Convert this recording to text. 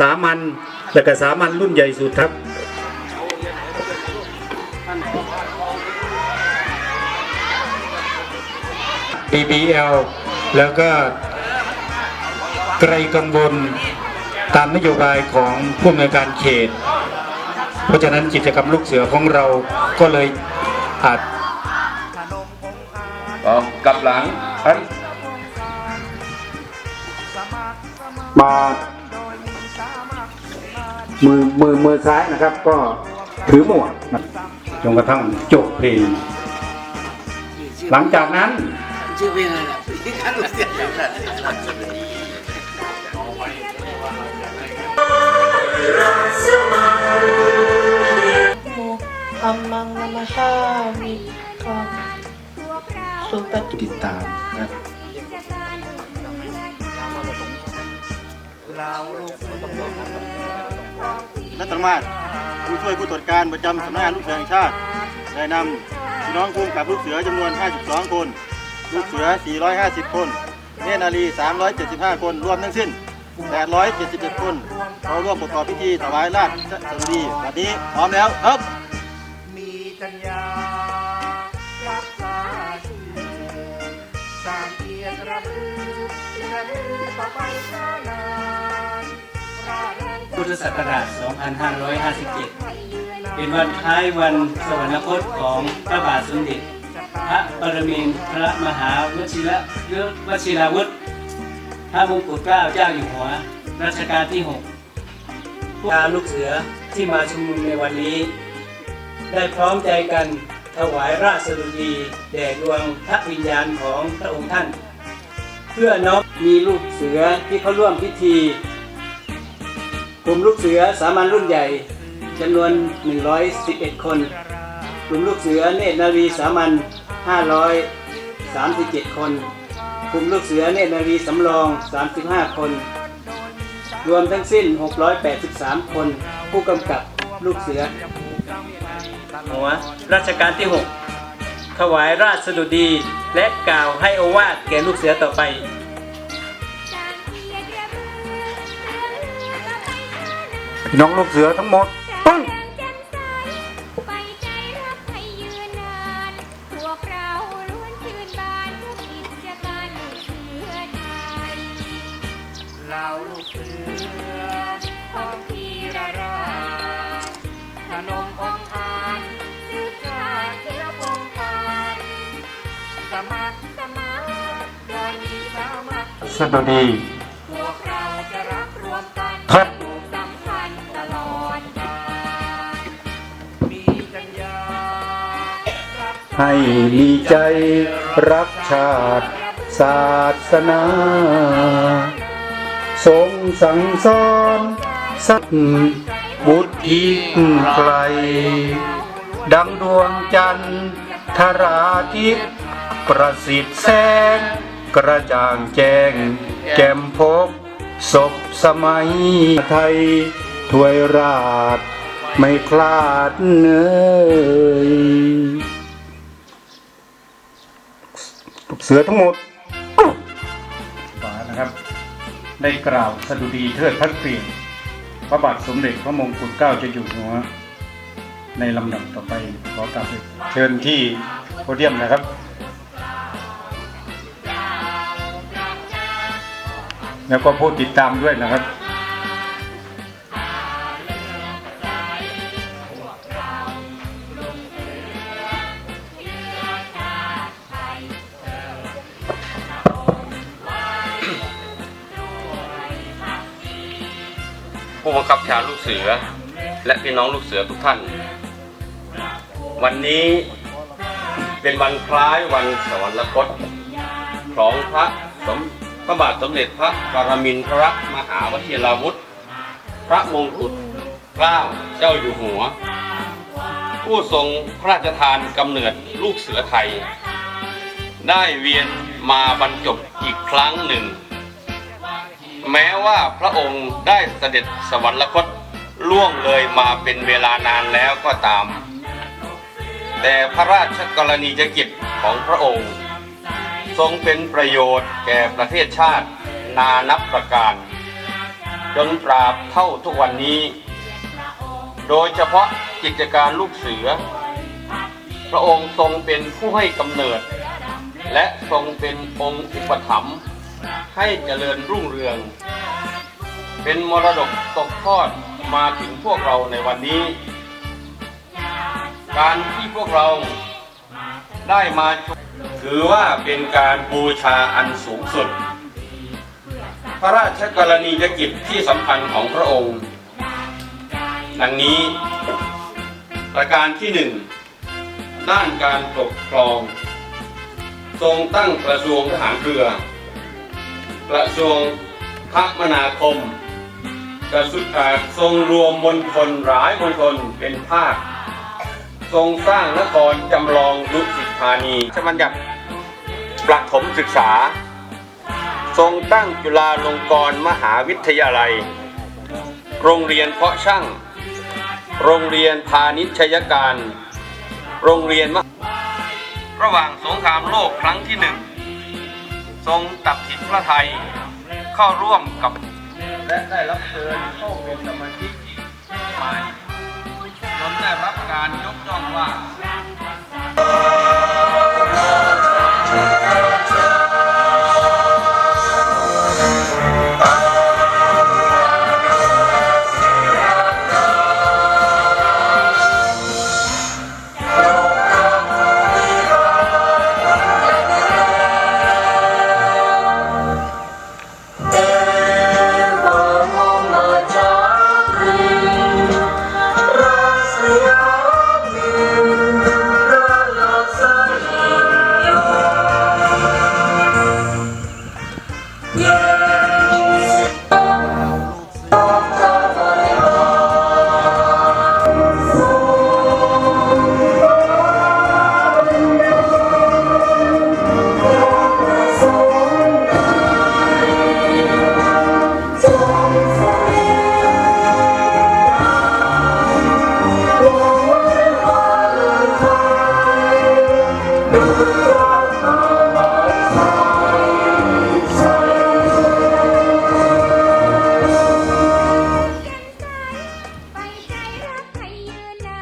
สามัญและก็สามัญรุ่นใหญ่สุดครับ BBL แล้วก็ไกลกังวลตามนโยบายของผู้อำนวยการเขต เพราะฉะนั้นกิจกรรมลูกเสือของเราก็เลยอาจกลับหลัง มา มือมือมือซ้ายนะครับ ก็ถือหมวกนะจนกระทั่งจบเพลง หลังจากนั้นชื่อเพลงอะไรล่ะพี่คันเสียงอัมมังนามชามิกังสุปฏิติดตามนะ นัตมาศผู้ช่วยผู้ตรวจการประจำสำนักงานลูกเสือแห่งชาติได้นำพี่น้องภูมิกับลูกเสือจำนวน 52 คน ลูกเสือ 450 คนเนตรนารี 375 คนรวมทั้งสิ้น 877 คนเข้าร่วมประกอบพิธีถวายราชสดุดีวันนี้พร้อมแล้วครับมีจัญญารักษาชีวิตสางเกียรติระลึกและลือต่อไปนานราเริง พุทธศักราช 2557 เป็นวันคล้ายวันสวรรคตของพระบาทสมเด็จ พระปรมินทรมหาวชิระวชิราวุธ พระมงกุฎเกล้าเจ้าอยู่หัว รัชกาลที่6ผู้ชาลูกเสือที่มาชุมนุมในวันนี้ ได้พร้อมใจกันถวายราชสดุดีแด่ดวงพระวิญญาณของพระองค์ท่าน เพื่อน้อมมีลูกเสือที่เขาร่วมพิธี กลุ่มลูกเสือสามัญรุ่นใหญ่จำนวน 111 คน กลุ่มลูกเสือเนตรนารีสามัญ537 คน กลุ่มลูกเสือเนตรนารีสำรอง 35 คน รวมทั้งสิ้น 683 คน ผู้กำกับลูกเสือ หัวรัชกาลที่ 6 ถวายราชสดุดีและกล่าวให้อวาทแก่ลูกเสือต่อไป พี่น้องลูกเสือทั้งหมดต้องไปใจรักให้ยืนนานพวกเราลูกเสือของพีระราชพนมองอาจสืบชาติเชื้อพงกันสมัครสมานโดยมีสามัคคีสดุดี ให้มีใจรักชาติศาสนา ทรงสั่งสอนสักบุตรอีกไกล ดังดวงจันทร์ธราทิตย์ประสิทธิ์แสง กระจ่างแจ้ง แก้มพบศพสมัยไทยถวยราชไม่คลาดเนย เสือทั้งหมดฝานะครับ ได้กล่าวสดุดีเทิดพระเกียรติพระบาทสมเด็จพระมงกุฎเกล้าเจะอยู่หัว ในลำดับต่อไปขอกราบเชิญที่โพเดียมนะครับ แล้วก็ผู้ติดตามด้วยนะครับ ผู้บังคับชาลูกเสือ และพี่น้องลูกเสือทุกท่าน วันนี้เป็นวันคล้ายวันสวรรคตของพระสมพระบาทสมเด็จพระปรมินทรมหาวชิราวุธ พระมงกุฎเกล้าเจ้าอยู่หัว ผู้ทรงพระราชทานกำเนิดลูกเสือไทย ได้เวียนมาบรรจบอีกครั้งหนึ่ง แม้ว่าพระองค์ได้เสด็จสวรรคตล่วงเลยมาเป็นเวลานานแล้วก็ตาม แต่พระราชกรณียกิจของพระองค์ ทรงเป็นประโยชน์แก่ประเทศชาตินานับประการ จนตราบเท่าทุกวันนี้ โดยเฉพาะกิจการลูกเสือ พระองค์ทรงเป็นผู้ให้กำเนิด และทรงเป็นองค์อุปถัมภ์ ให้เจริญรุ่งเรือง เป็นมรดกตกทอดมาถึงพวกเราในวันนี้ การที่พวกเราได้มาชมถือว่าเป็นการบูชาอันสูงสุด พระราชกรณียกิจที่สำคัญของพระองค์ ดังนี้ ประการที่หนึ่งด้านการปกครอง ทรงตั้งกระทรวงทหารเรือ กระทรวงคมนาคมกระทรวงการทรงรวมมณฑลหลายมณฑลเป็นภาค ทรงสร้างนครจำลองดุสิตธานีชบัญญัติประถมศึกษา ทรงตั้งจุฬาลงกรณ์มหาวิทยาลัย โรงเรียนเพาะช่าง โรงเรียนพาณิชยการ โรงเรียนมระหว่างสงครามโลกครั้งที่หนึ่ง ทรงตัดสินพระไทยเข้าร่วมกับ และได้รับเชิญเข้าเป็นสมาชิกใหม่จนได้รับการยกย่องว่า